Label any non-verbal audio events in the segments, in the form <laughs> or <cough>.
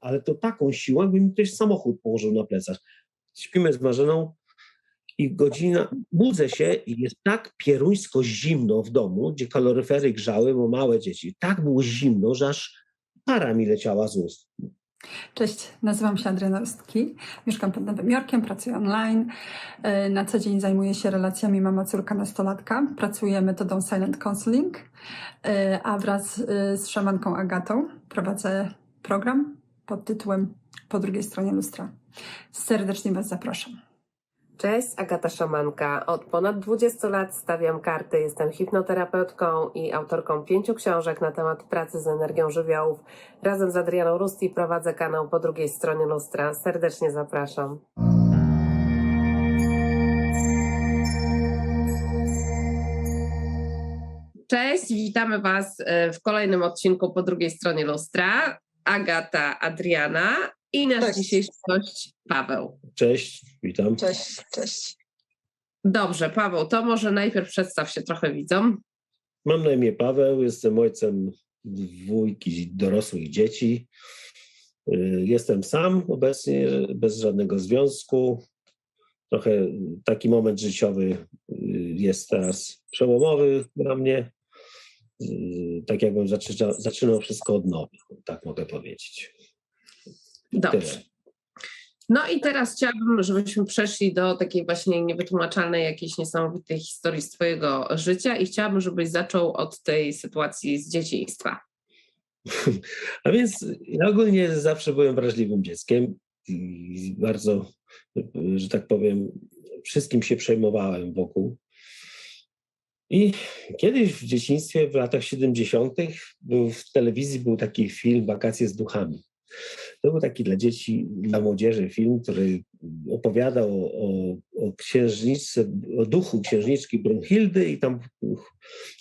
ale to taką siłą, jakby mi ktoś samochód położył na plecach. Śpimy z Marzeną i godzina, budzę się i jest tak pieruńsko zimno w domu, gdzie kaloryfery grzały, bo małe dzieci. Tak było zimno, że aż para mi leciała z ust. Cześć, nazywam się Adriana Rostki, mieszkam pod Nowym Jorkiem, pracuję online. E, na co dzień zajmuję się relacjami mama-córka nastolatka. Pracuję metodą Silent Counseling, e, a wraz e, z szamanką Agatą prowadzę program pod tytułem Po drugiej stronie lustra. Serdecznie Was zapraszam. Cześć, Agata Szamanka. Od ponad 20 lat stawiam karty. Jestem hipnoterapeutką i autorką pięciu książek na temat pracy z energią żywiołów. Razem z Adrianą Rusti prowadzę kanał po drugiej stronie lustra. Serdecznie zapraszam. Cześć, witamy Was e, w kolejnym odcinku po drugiej stronie lustra. Agata, Adriana i nasz Cześć. dzisiejszy gość Paweł. Cześć, witam. Cześć, cześć. Dobrze, Paweł, to może najpierw przedstaw się trochę widzom. Mam na imię Paweł, jestem ojcem dwójki dorosłych dzieci. Y, Jestem sam obecnie, bez żadnego związku. Trochę taki moment życiowy y, jest teraz przełomowy dla mnie. Y, Tak jakbym zaczyna, zaczynał wszystko od nowa, tak mogę powiedzieć. Dobrze. Tyle. No i teraz chciałabym, żebyśmy przeszli do takiej właśnie niewytłumaczalnej, jakiejś niesamowitej historii z Twojego życia i chciałabym, żebyś zaczął od tej sytuacji z dzieciństwa. <laughs> A więc ja ogólnie zawsze byłem wrażliwym dzieckiem i bardzo, że tak powiem, wszystkim się przejmowałem wokół. I kiedyś w dzieciństwie, w latach 70., był w telewizji był taki film Wakacje z duchami. To był taki dla dzieci, dla młodzieży film, który opowiadał o, o, księżniczce, o duchu księżniczki Brunhildy i tam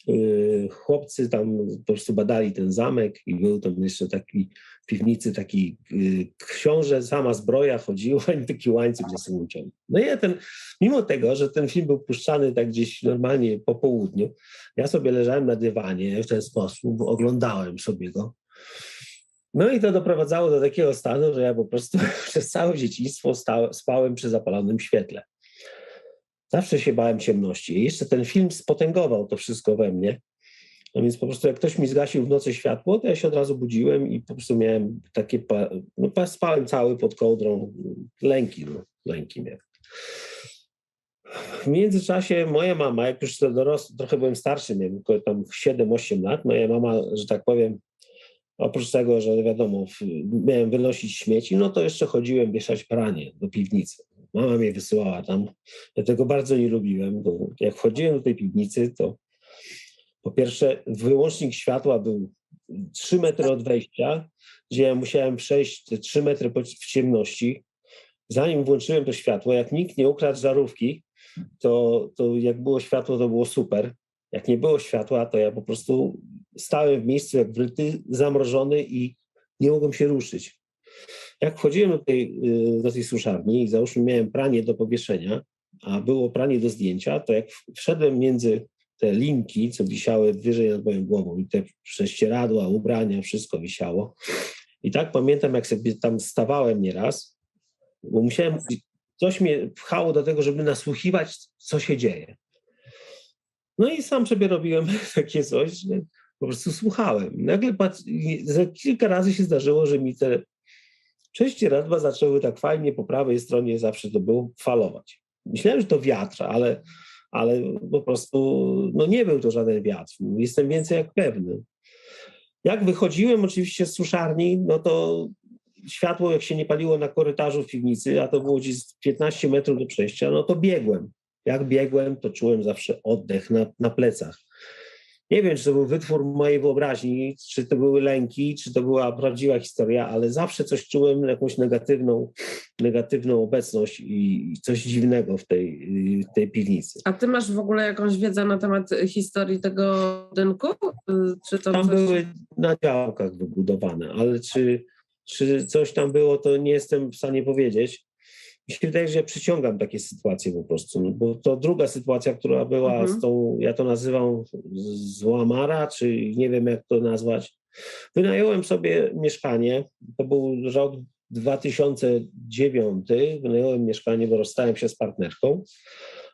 y, chłopcy tam po prostu badali ten zamek i był tam jeszcze taki w piwnicy taki y, książę, sama zbroja chodziła i taki łańcuch za sobą. No i ja ten, mimo tego, że ten film był puszczany tak gdzieś normalnie po południu, ja sobie leżałem na dywanie w ten sposób, oglądałem sobie go. No i to doprowadzało do takiego stanu, że ja po prostu <laughs> przez całe dzieciństwo spałem przy zapalonym świetle. Zawsze się bałem ciemności. I jeszcze ten film spotęgował to wszystko we mnie. No więc po prostu jak ktoś mi zgasił w nocy światło, to ja się od razu budziłem i po prostu miałem takie, no pa- spałem cały pod kołdrą, lęki, no, lęki miałem. W międzyczasie moja mama, jak już dorosły, trochę byłem starszy, miałem tam 7-8 lat, moja mama, że tak powiem, oprócz tego, że wiadomo, miałem wynosić śmieci, no to jeszcze chodziłem wieszać pranie do piwnicy. Mama mnie wysyłała tam. Ja tego bardzo nie lubiłem, bo jak wchodziłem do tej piwnicy, to po pierwsze wyłącznik światła był 3 metry od wejścia, gdzie ja musiałem przejść te 3 metry w ciemności. Zanim włączyłem to światło, jak nikt nie ukradł żarówki, to, to jak było światło, to było super. Jak nie było światła, to ja po prostu stałem w miejscu jak wryty, zamrożony i nie mogłem się ruszyć. Jak wchodziłem do tej, y, do tej suszarni i załóżmy miałem pranie do powieszenia, a było pranie do zdjęcia, to jak wszedłem między te linki, co wisiały wyżej nad moją głową i te prześcieradła, ubrania, wszystko wisiało. I tak pamiętam, jak sobie tam stawałem nieraz, bo musiałem, coś mnie pchało do tego, żeby nasłuchiwać, co się dzieje. No i sam sobie robiłem <laughs> takie coś, że po prostu słuchałem. Nagle za kilka razy się zdarzyło, że mi te prześcieradła zaczęły tak fajnie po prawej stronie zawsze to było falować. Myślałem, że to wiatr, ale, ale po prostu no nie był to żaden wiatr. Jestem więcej jak pewny. Jak wychodziłem oczywiście z suszarni, no to światło jak się nie paliło na korytarzu w piwnicy, a to było gdzieś z 15 metrów do przejścia, no to biegłem. Jak biegłem, to czułem zawsze oddech na, na plecach. Nie wiem, czy to był wytwór mojej wyobraźni, czy to były lęki, czy to była prawdziwa historia, ale zawsze coś czułem, jakąś negatywną, negatywną obecność i coś dziwnego w tej, w tej piwnicy. A ty masz w ogóle jakąś wiedzę na temat historii tego budynku? Czy to Tam coś... były na działkach wybudowane, ale czy, czy coś tam było, to nie jestem w stanie powiedzieć. Mi się wydaje, że ja przyciągam takie sytuacje po prostu, no bo to druga sytuacja, która była Mhm. z tą, ja to nazywam złamara, czy nie wiem jak to nazwać. Wynająłem sobie mieszkanie, to był rok 2009, wynająłem mieszkanie, bo rozstałem się z partnerką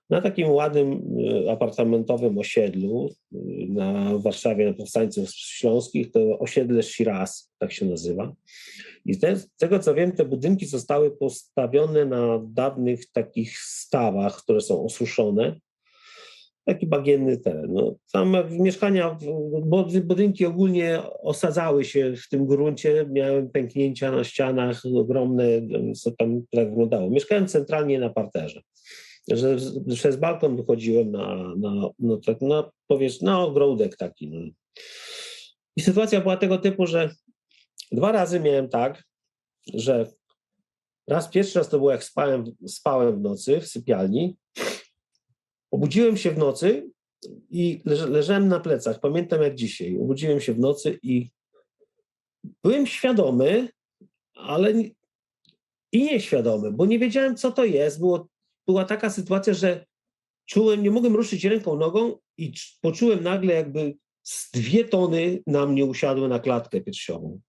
na takim ładnym e, apartamentowym osiedlu e, na Warszawie, na Powstańców Śląskich, to osiedle Shiraz, tak się nazywa. I z tego co wiem, te budynki zostały postawione na dawnych takich stawach, które są osuszone. Taki bagienny teren. No, tam mieszkania, budynki ogólnie osadzały się w tym gruncie, miałem pęknięcia na ścianach ogromne, co tam tak wyglądało. Mieszkałem centralnie na parterze że przez balkon wychodziłem na, na, no, tak, na powiesz, na ogródek taki. No. I sytuacja była tego typu, że dwa razy miałem tak, że raz pierwszy raz to było jak spałem, spałem w nocy w sypialni, obudziłem się w nocy i leż, leżałem na plecach, pamiętam jak dzisiaj, obudziłem się w nocy i byłem świadomy, ale i nieświadomy, bo nie wiedziałem, co to jest. Było była taka sytuacja, że czułem, nie mogłem ruszyć ręką, nogą i poczułem nagle jakby z dwie tony na mnie usiadły na klatkę piersiową.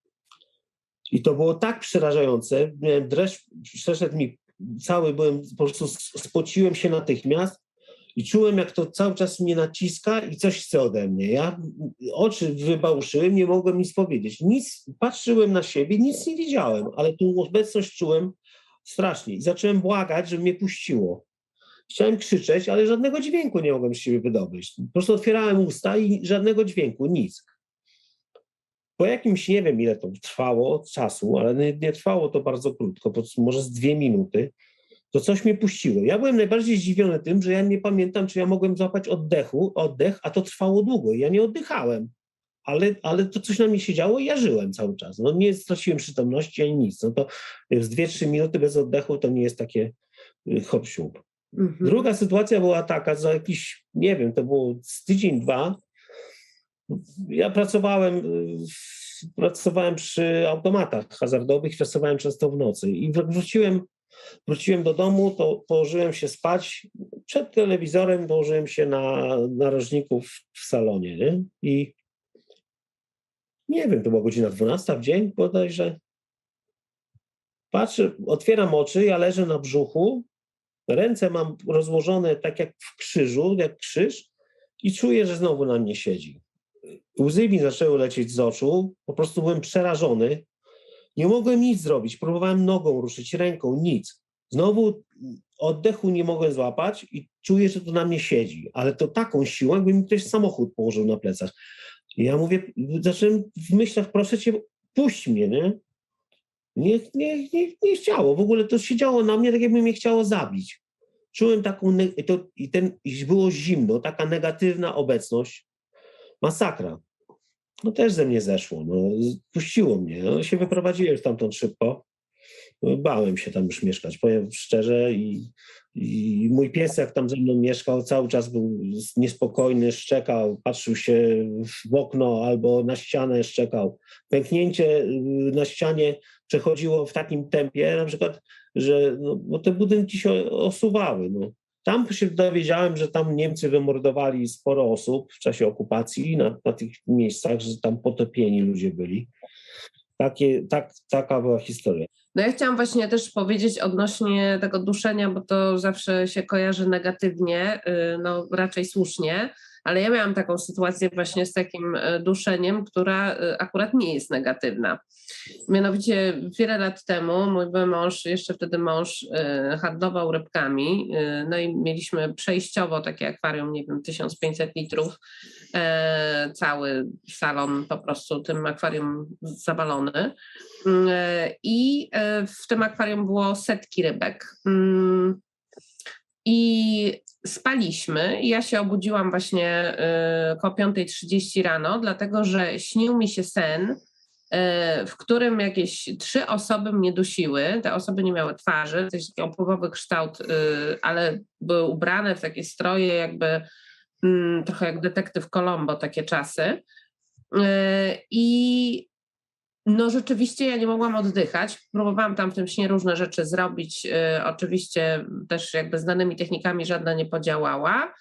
I to było tak przerażające, miałem dreszcz, przeszedł mi cały, byłem, po prostu spociłem się natychmiast i czułem, jak to cały czas mnie naciska i coś chce ode mnie. Ja oczy wybałuszyłem, nie mogłem nic powiedzieć. Nic, patrzyłem na siebie, nic nie widziałem, ale tu obecność czułem strasznie. I zacząłem błagać, żeby mnie puściło. Chciałem krzyczeć, ale żadnego dźwięku nie mogłem z siebie wydobyć. Po prostu otwierałem usta i żadnego dźwięku, nic. Po jakimś, nie wiem ile to trwało czasu, ale nie, nie trwało to bardzo krótko, może z dwie minuty, to coś mnie puściło. Ja byłem najbardziej zdziwiony tym, że ja nie pamiętam, czy ja mogłem złapać oddechu, oddech, a to trwało długo i ja nie oddychałem ale, ale to coś na mnie się działo i ja żyłem cały czas. No nie straciłem przytomności ani nic. No to z dwie, trzy minuty bez oddechu to nie jest takie y, hop mhm. Druga sytuacja była taka, za jakiś, nie wiem, to było z tydzień, dwa, ja pracowałem, y, pracowałem przy automatach hazardowych, pracowałem często w nocy i wróciłem, wróciłem do domu, to położyłem się spać, przed telewizorem położyłem się na narożniku w, salonie nie? i nie wiem, to była godzina 12 w dzień bodajże. Patrzę, otwieram oczy, ja leżę na brzuchu, ręce mam rozłożone tak jak w krzyżu, jak krzyż i czuję, że znowu na mnie siedzi. Łzy mi zaczęły lecieć z oczu, po prostu byłem przerażony. Nie mogłem nic zrobić, próbowałem nogą ruszyć, ręką, nic. Znowu oddechu nie mogłem złapać i czuję, że to na mnie siedzi, ale to taką siłą, jakby mi ktoś samochód położył na plecach. I ja mówię, zacząłem w myślach, proszę cię, puść mnie, nie? Nie, nie, nie, nie chciało. W ogóle to się działo na mnie, tak jakby mnie chciało zabić. Czułem taką, to, i ten, i było zimno, taka negatywna obecność. Masakra. No też ze mnie zeszło, no, puściło mnie. No, się wyprowadziłem stamtąd szybko. Bałem się tam już mieszkać, powiem szczerze i i mój pies, jak tam ze mną mieszkał, cały czas był niespokojny, szczekał, patrzył się w okno albo na ścianę, szczekał. Pęknięcie y, na ścianie przechodziło w takim tempie, na przykład, że no, bo te budynki się osuwały. No. Tam się dowiedziałem, że tam Niemcy wymordowali sporo osób w czasie okupacji na, na tych miejscach, że tam potopieni ludzie byli. Takie, tak, taka była historia. No ja chciałam właśnie też powiedzieć odnośnie tego duszenia, bo to zawsze się kojarzy negatywnie, y, no raczej słusznie, ale ja miałam taką sytuację właśnie z takim y, duszeniem, która y, akurat nie jest negatywna. Mianowicie wiele lat temu mój były mąż, jeszcze wtedy mąż, handlował rybkami, no i mieliśmy przejściowo takie akwarium, nie wiem, 1500 litrów, e, cały salon po prostu tym akwarium zawalony. Mm, e, I e, w tym akwarium było setki rybek. Mm, I spaliśmy. Ja się obudziłam właśnie koło 5.30 rano, dlatego że śnił mi się sen, w którym jakieś trzy osoby mnie dusiły. Te osoby nie miały twarzy, jest taki opływowy kształt, ale były ubrane w takie stroje, jakby mm, trochę jak detektyw Colombo, takie czasy. I No rzeczywiście ja nie mogłam oddychać. Próbowałam tam w tym śnie różne rzeczy zrobić. Y, oczywiście też jakby znanymi technikami żadna nie podziałała.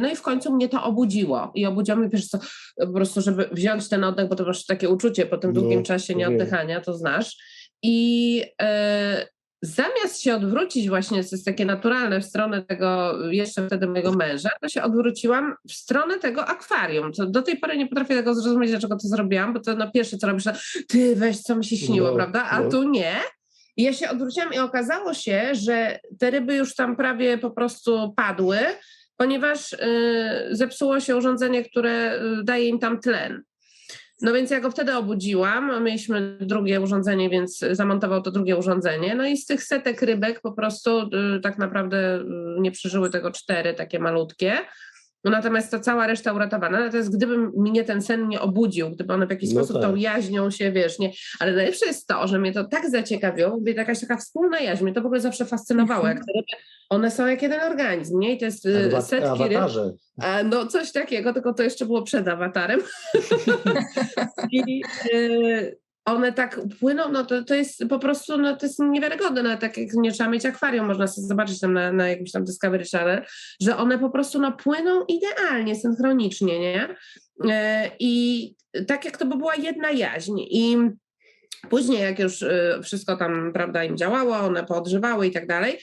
No i w końcu mnie to obudziło. I obudziło mnie wiesz co, po prostu, żeby wziąć ten oddech, bo to masz takie uczucie po tym No, długim czasie wiem. nieoddychania, to znasz. I y, zamiast się odwrócić właśnie, co jest takie naturalne w stronę tego jeszcze wtedy mojego męża, to się odwróciłam w stronę tego akwarium. To do tej pory nie potrafię tego zrozumieć, dlaczego to zrobiłam, bo to na pierwsze co robisz, to ty weź, co mi się śniło, No, prawda? A no. tu nie. I ja się odwróciłam i okazało się, że te ryby już tam prawie po prostu padły, ponieważ y, zepsuło się urządzenie, które y, daje im tam tlen. No więc ja go wtedy obudziłam, mieliśmy drugie urządzenie, więc zamontował to drugie urządzenie. No i z tych setek rybek po prostu y, tak naprawdę y, nie przeżyły tego cztery takie malutkie. No natomiast ta cała reszta uratowana. Natomiast gdyby mnie ten sen nie obudził, gdyby one w jakiś No sposób tak. tą jaźnią się, wiesz, nie. Ale najlepsze jest to, że mnie to tak zaciekawiło, mówię, jakaś taka wspólna jaźń, mnie to w ogóle zawsze fascynowało, jak te ryby, one są jak jeden organizm, nie? I to jest Awa- setki ryb. Awatarze. A, No coś takiego, tylko to jeszcze było przed awatarem. <laughs> I y, one tak płyną, no to, to jest po prostu, no to jest niewiarygodne, no tak jak nie trzeba mieć akwarium, można sobie zobaczyć tam na, na jakimś tam Discovery Channel, że one po prostu no płyną idealnie, synchronicznie, nie? Y, I tak jak to by była jedna jaźń i później jak już y, wszystko tam, prawda, im działało, one poodżywały i tak dalej,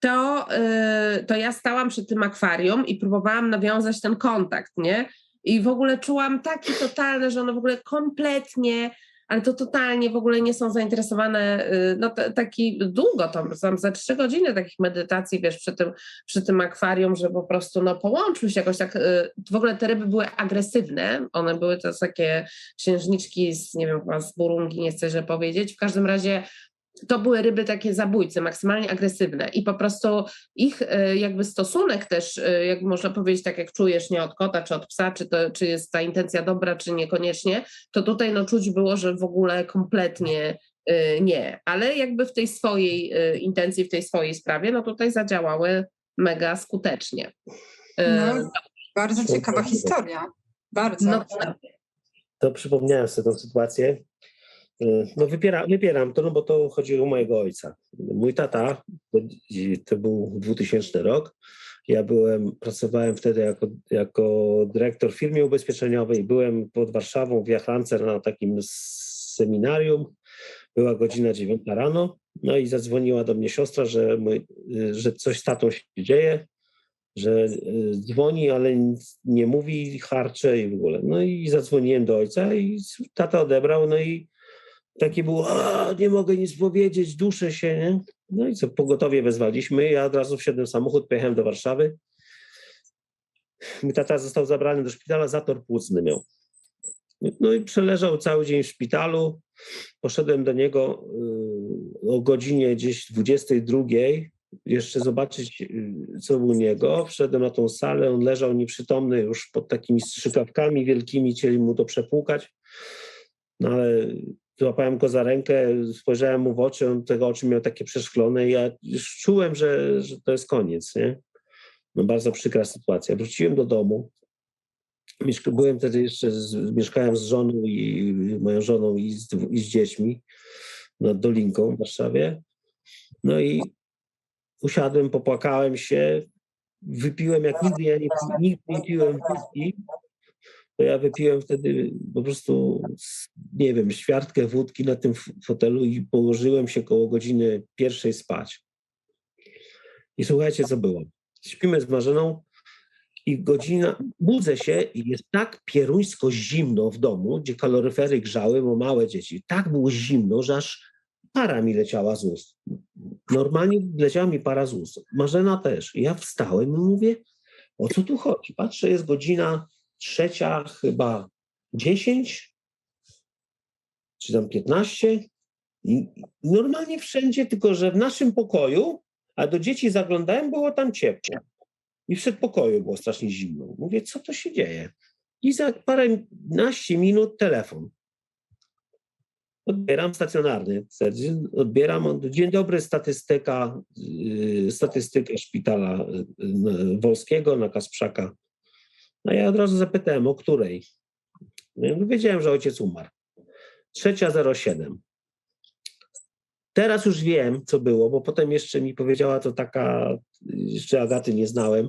to, y, to ja stałam przy tym akwarium i próbowałam nawiązać ten kontakt, nie? I w ogóle czułam taki totalny, że one w ogóle kompletnie, ale to totalnie w ogóle nie są zainteresowane, y, no t- taki długo tam, tam za trzy godziny takich medytacji, wiesz, przy tym, przy tym akwarium, że po prostu no połączył się jakoś tak, y, w ogóle te ryby były agresywne, one były to takie księżniczki z, nie wiem, chyba z Burungi, nie chcę źle powiedzieć, w każdym razie to były ryby takie zabójcy, maksymalnie agresywne i po prostu ich e, jakby stosunek też, e, jak można powiedzieć, tak jak czujesz, nie od kota czy od psa, czy, to, czy jest ta intencja dobra, czy niekoniecznie, to tutaj no czuć było, że w ogóle kompletnie e, nie, ale jakby w tej swojej intencji, w tej swojej sprawie, no tutaj zadziałały mega skutecznie. No, Bardzo ciekawa historia. Bardzo. No, To przypomniałem sobie tę sytuację. Y, No wypiera, wypieram to, no bo to chodzi o mojego ojca. Mój tata, to, był 2000 rok, ja byłem, pracowałem wtedy jako, jako dyrektor w firmie ubezpieczeniowej, byłem pod Warszawą w Jachlance na takim seminarium, była godzina 9 rano, no i zadzwoniła do mnie siostra, że, mój, że coś z tatą się dzieje, że y, dzwoni, ale nic nie mówi, harcze i w ogóle. No i zadzwoniłem do ojca i tata odebrał, no i takie było, nie mogę nic powiedzieć, duszę się, nie? No i co, pogotowie wezwaliśmy, ja od razu wsiadłem w samochód, pojechałem do Warszawy. Mój tata został zabrany do szpitala, zator płucny miał. No i przeleżał cały dzień w szpitalu. Poszedłem do niego y, o godzinie gdzieś 22, jeszcze zobaczyć, y, co u niego. Wszedłem na tą salę, on leżał nieprzytomny już pod takimi strzykawkami wielkimi, chcieli mu to przepłukać. No ale złapałem go za rękę, spojrzałem mu w oczy, on tego oczy miał takie przeszklone ja już czułem, że, że to jest koniec, nie? No bardzo przykra sytuacja. Wróciłem do domu. Byłem wtedy jeszcze, z, mieszkałem z żoną i moją żoną i z, i z dziećmi nad Dolinką w Warszawie. No i usiadłem, popłakałem się, wypiłem jak nigdy, ja nie, nigdy nie piłem wódki, to ja wypiłem wtedy po prostu, nie wiem, ćwiartkę wódki na tym fotelu i położyłem się koło godziny pierwszej spać. I słuchajcie, co było. Śpimy z Marzeną i godzina, budzę się i jest tak pieruńsko zimno w domu, gdzie kaloryfery grzały, bo małe dzieci. Tak było zimno, że aż para mi leciała z ust. Normalnie leciała mi para z ust. Marzena też. I ja wstałem i mówię, o co tu chodzi? Patrzę, jest godzina trzecia, chyba 10, czy tam 15. I normalnie wszędzie, tylko że w naszym pokoju, a do dzieci zaglądałem, było tam ciepło. I w przedpokoju było strasznie zimno. Mówię, co to się dzieje? I za paręnaście minut telefon. Odbieram stacjonarny. Odbieram. Dzień dobry, statystyka, yy, statystyka szpitala yy, Wolskiego na Kasprzaka. No ja od razu zapytałem, o której. No, wiedziałem, że ojciec umarł. trzecia 07. Teraz już wiem, co było, bo potem jeszcze mi powiedziała to taka, jeszcze Agaty nie znałem,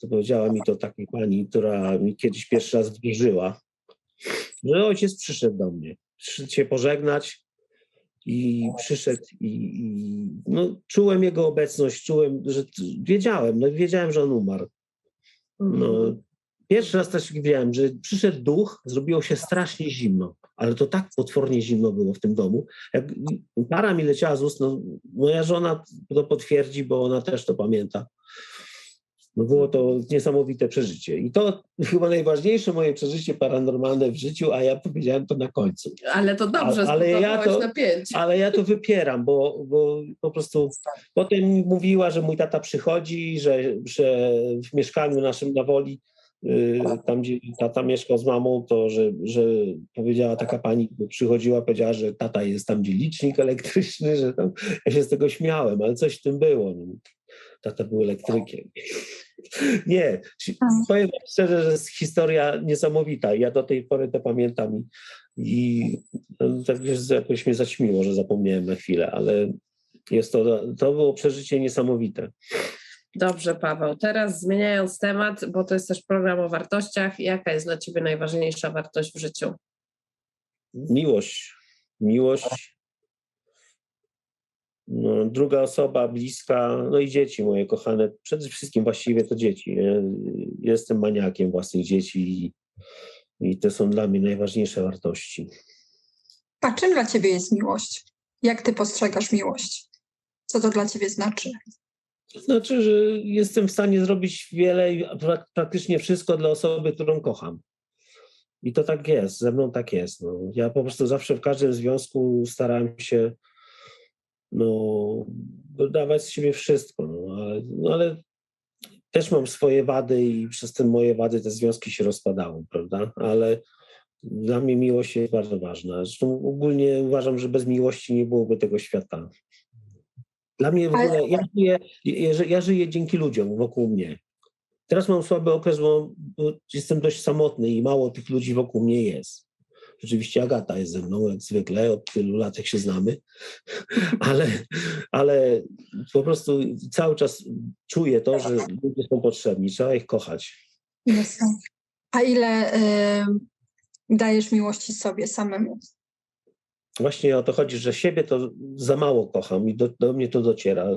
to powiedziała mi to takiej pani, która mi kiedyś pierwszy raz wierzyła, że ojciec przyszedł do mnie. Przyszedł się pożegnać i przyszedł i, i no, czułem jego obecność, czułem, że wiedziałem, no wiedziałem, że on umarł. No, pierwszy raz też wiedziałem, że przyszedł duch, zrobiło się strasznie zimno, ale to tak potwornie zimno było w tym domu. Jak para mi leciała z ust, no, moja żona to potwierdzi, bo ona też to pamięta. No było to niesamowite przeżycie. I to chyba najważniejsze moje przeżycie paranormalne w życiu, a ja powiedziałem to na końcu. Ale to dobrze, Ale- ale ja to- napięcie. Ale ja to wypieram, bo, bo po prostu potem mówiła, że mój tata przychodzi, że, że w mieszkaniu naszym na Woli, tam gdzie tata mieszkał z mamą, to że, że powiedziała taka pani, przychodziła, powiedziała, że tata jest tam gdzie licznik elektryczny, że tam, ja się z tego śmiałem, ale coś w tym było. No. Tata był elektrykiem. <laughs> Nie, powiem wam szczerze, że jest historia niesamowita. Ja do tej pory to pamiętam i, no, tak jakoś mnie zaćmiło, że zapomniałem na chwilę, ale jest to, to było przeżycie niesamowite. Dobrze, Paweł. Teraz zmieniając temat, bo to jest też program o wartościach. Jaka jest dla Ciebie najważniejsza wartość w życiu? Miłość. Miłość. No, druga osoba bliska, no i dzieci moje kochane. Przede wszystkim właściwie to dzieci. Ja jestem maniakiem własnych dzieci i, i to są dla mnie najważniejsze wartości. A czym dla ciebie jest miłość? Jak ty postrzegasz miłość? Co to dla ciebie znaczy? To znaczy, że jestem w stanie zrobić wiele i prak- praktycznie wszystko dla osoby, którą kocham. I to tak jest, ze mną tak jest. No. Ja po prostu zawsze w każdym związku starałem się no, dawać z siebie wszystko, no, ale, no, ale też mam swoje wady i przez te moje wady te związki się rozpadały, prawda? Ale dla mnie miłość jest bardzo ważna. Zresztą ogólnie uważam, że bez miłości nie byłoby tego świata. Dla mnie w ogóle, ja żyję, ja, żyję dzięki ludziom wokół mnie. Teraz mam słaby okres, bo, jestem dość samotny i mało tych ludzi wokół mnie jest. Rzeczywiście Agata jest ze mną, jak zwykle, od tylu lat jak się znamy, <laughs> ale, ale po prostu cały czas czuję to, że ludzie są potrzebni, trzeba ich kochać. A ile y, dajesz miłości sobie samemu? Właśnie o to chodzi, że siebie to za mało kocham i do, do mnie to dociera.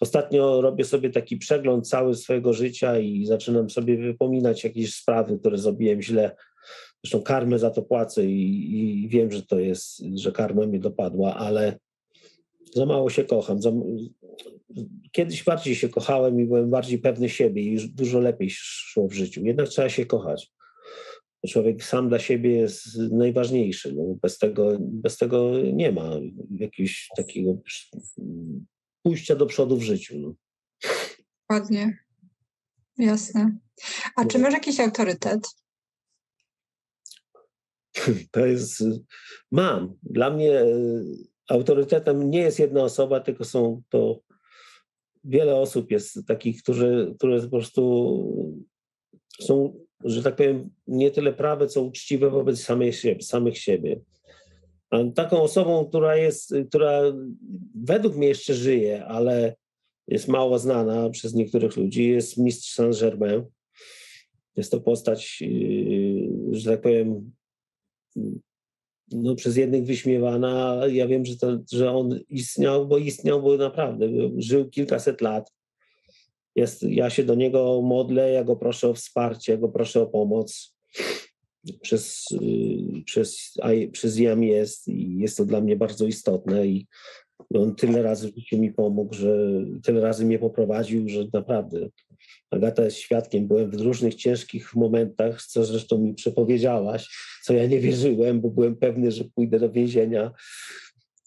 Ostatnio robię sobie taki przegląd cały swojego życia i zaczynam sobie wypominać jakieś sprawy, które zrobiłem źle. Zresztą karmę za to płacę i, i wiem, że to jest, że karma mnie dopadła, ale za mało się kocham. Za, kiedyś bardziej się kochałem i byłem bardziej pewny siebie i już dużo lepiej szło w życiu. Jednak trzeba się kochać. Człowiek sam dla siebie jest najważniejszy. No, bez, tego, bez tego nie ma jakiegoś takiego pójścia do przodu w życiu. No. Ładnie. Jasne. A czy masz jakiś autorytet? <laughs> To jest. Mam. Dla mnie e, autorytetem nie jest jedna osoba, tylko są to wiele osób jest takich, którzy, które po prostu są, że tak powiem, nie tyle prawe, co uczciwe wobec samej siebie, samych siebie. Taką osobą, która jest, która według mnie jeszcze żyje, ale jest mało znana przez niektórych ludzi, jest mistrz Saint-Germain. Jest to postać, yy, że tak powiem, no, przez jednych wyśmiewana, ja wiem, że, to, że on istniał, bo istniał, bo naprawdę żył kilkaset lat. Jest, ja się do niego modlę, ja go proszę o wsparcie, ja go proszę o pomoc. Przez, yy, przez, przez jam jest i jest to dla mnie bardzo istotne i on tyle razy w życiu mi pomógł, że tyle razy mnie poprowadził, że naprawdę Agata jest świadkiem, byłem w różnych ciężkich momentach, co zresztą mi przepowiedziałaś, co ja nie wierzyłem, bo byłem pewny, że pójdę do więzienia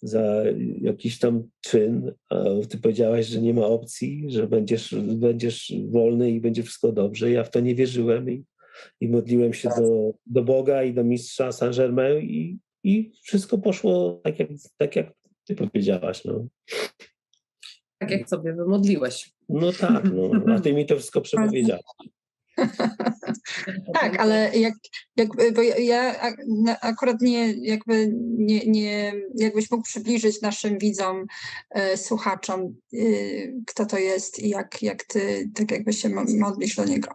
za jakiś tam czyn, a ty powiedziałaś, że nie ma opcji, że będziesz, będziesz wolny i będzie wszystko dobrze. Ja w to nie wierzyłem i, i modliłem się do, do Boga i do mistrza Saint-Germain i, i wszystko poszło tak jak, tak, jak ty powiedziałaś. No. Tak jak sobie wymodliłeś. No tak, no, a ty mi to wszystko <laughs> przepowiedziałaś. <laughs> Tak, ale jak, jak bo ja- akurat nie, jakby nie, nie, jakbyś mógł przybliżyć naszym widzom, e, słuchaczom, y, kto to jest i jak, jak ty tak jakby się mo- modlisz do niego.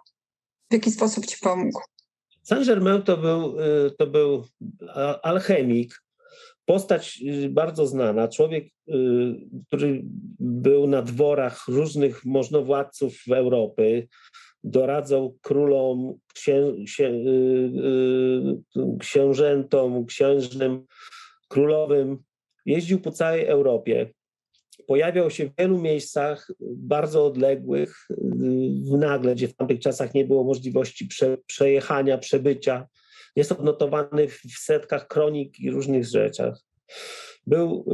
W jaki sposób ci pomógł? Saint-Germain to był, y, to był alchemik, postać bardzo znana, człowiek, który był na dworach różnych możnowładców Europy, doradzał królom, księ, księ, y, y, księżętom, księżnym, królowym. Jeździł po całej Europie. Pojawiał się w wielu miejscach bardzo odległych, y, nagle, gdzie w tamtych czasach nie było możliwości prze, przejechania, przebycia. Jest odnotowany w w setkach kronik i różnych rzeczach. Był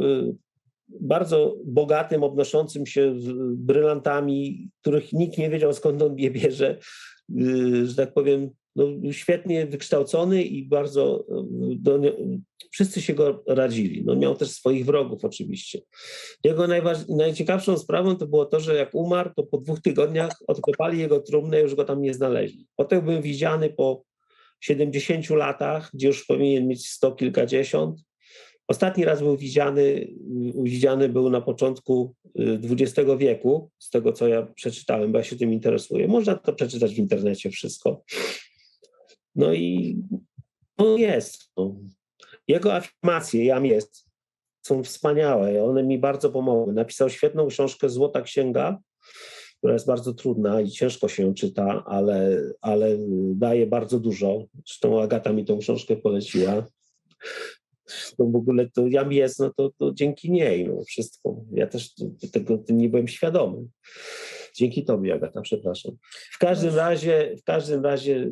bardzo bogatym, obnoszącym się brylantami, których nikt nie wiedział skąd on je bierze, y, że tak powiem, no, świetnie wykształcony i bardzo y, do, wszyscy się go radzili. No, miał też swoich wrogów oczywiście. Jego najciekawszą sprawą to było to, że jak umarł, to po dwóch tygodniach odkopali jego trumnę i już go tam nie znaleźli. Potem był widziany po 70 latach, gdzie już powinien mieć sto kilkadziesiąt. Ostatni raz był widziany, widziany był na początku y, XX wieku, z tego co ja przeczytałem, bo ja się tym interesuję. Można to przeczytać w internecie wszystko. No i on jest. No. Jego afirmacje, jam jest, są wspaniałe. One mi bardzo pomogły. Napisał świetną książkę Złota Księga, która jest bardzo trudna i ciężko się ją czyta, ale, ale daje bardzo dużo. Zresztą Agata mi tą książkę poleciła. To w ogóle to jam jest, no to, to dzięki niej no, wszystko. Ja też tego nie byłem świadomy. Dzięki tobie, Agata, przepraszam. W każdym razie, w każdym razie y,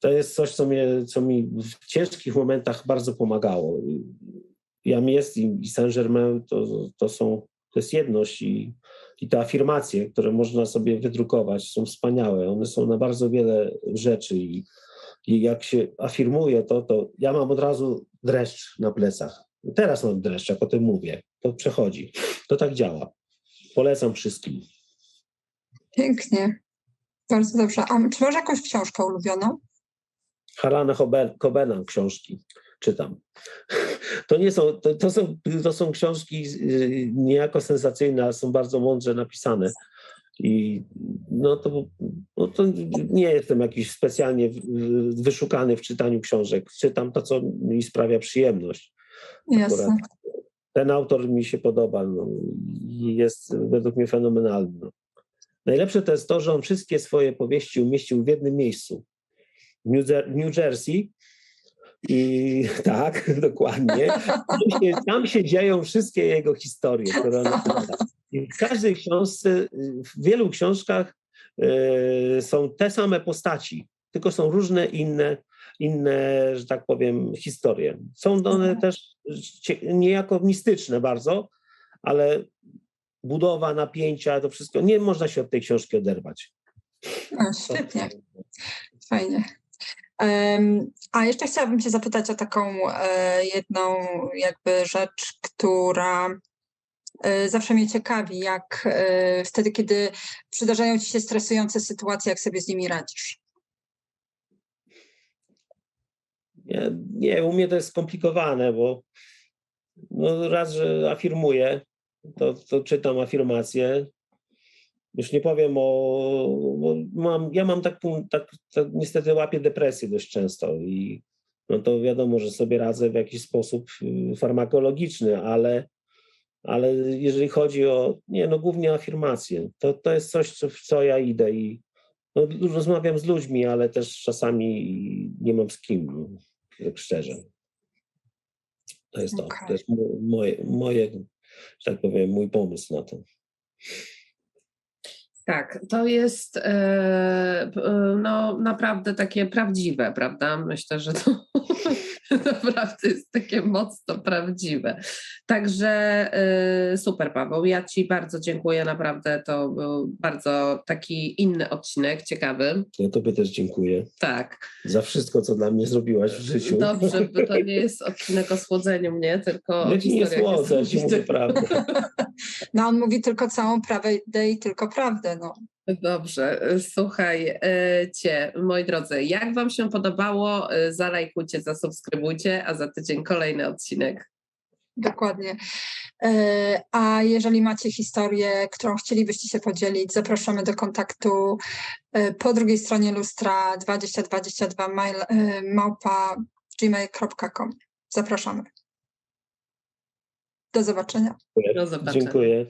to jest coś, co, mnie, co mi w ciężkich momentach bardzo pomagało. Jam jest i, i Saint-Germain to, to są, to jest jedność i, i te afirmacje, które można sobie wydrukować, są wspaniałe. One są na bardzo wiele rzeczy i, i jak się afirmuje to, to ja mam od razu dreszcz na plecach. Teraz mam dreszcz, jak o tym mówię. To przechodzi. To tak działa. Polecam wszystkim. Pięknie. Bardzo dobrze. A czy masz jakąś książkę ulubioną? Harana Cobena książki czytam. <laughs> To nie są, to, to, są, to są książki y, niejako sensacyjne, ale są bardzo mądrze napisane. I no to, no to nie jestem jakiś specjalnie wyszukany w czytaniu książek. Czytam to, co mi sprawia przyjemność. Jasne. Ten autor mi się podoba no, i jest według mnie fenomenalny. No. Najlepsze to jest to, że on wszystkie swoje powieści umieścił w jednym miejscu. W New, Jer- New Jersey. I <laughs> tak, dokładnie. Tam się, tam się dzieją wszystkie jego historie, które on opowiada. I w każdej książce, w wielu książkach e, są te same postaci, tylko są różne inne, inne, że tak powiem, historie. Są one Mhm. też niejako mistyczne bardzo, ale budowa napięcia, to wszystko, nie można się od tej książki oderwać. O, świetnie. Fajnie. A jeszcze chciałabym Cię zapytać o taką e, jedną jakby rzecz, która zawsze mnie ciekawi, jak e, wtedy, kiedy przydarzają Ci się stresujące sytuacje, jak sobie z nimi radzisz. Nie, nie, u mnie to jest skomplikowane, bo no raz, że afirmuję, to, to czytam afirmacje. Już nie powiem o. Mam, ja mam taką, tak, tak, niestety łapię depresję dość często i no to wiadomo, że sobie radzę w jakiś sposób y, farmakologiczny, ale, ale jeżeli chodzi o, nie no głównie afirmacje, to, to jest coś, co, w co ja idę i no, rozmawiam z ludźmi, ale też czasami nie mam z kim, tak szczerze. To jest to, Okej. to jest mo- moje, moje, że tak powiem, mój pomysł na to. Tak, to jest e, e, no, naprawdę takie prawdziwe, prawda? Myślę, że to <laughs> <laughs> naprawdę jest takie mocno prawdziwe. Także e, super, Paweł. Ja Ci bardzo dziękuję. Naprawdę to był bardzo taki inny odcinek, ciekawy. Ja Tobie też dziękuję Tak, za wszystko, co dla mnie zrobiłaś w życiu. dobrze, bo to <laughs> nie jest odcinek o słodzeniu mnie, tylko Ja ci nie słodzę, ci mówię <laughs> prawdę. No on mówi tylko całą prawdę i tylko prawdę. No. Dobrze, e, Cię, moi drodzy, jak Wam się podobało, e, zalajkujcie, zasubskrybujcie, a za tydzień kolejny odcinek. Dokładnie. E, A jeżeli macie historię, którą chcielibyście się podzielić, zapraszamy do kontaktu e, po drugiej stronie lustra 2022 mail, e, małpa gmail.com. Zapraszamy. Do zobaczenia. Do zobaczenia. Dziękuję.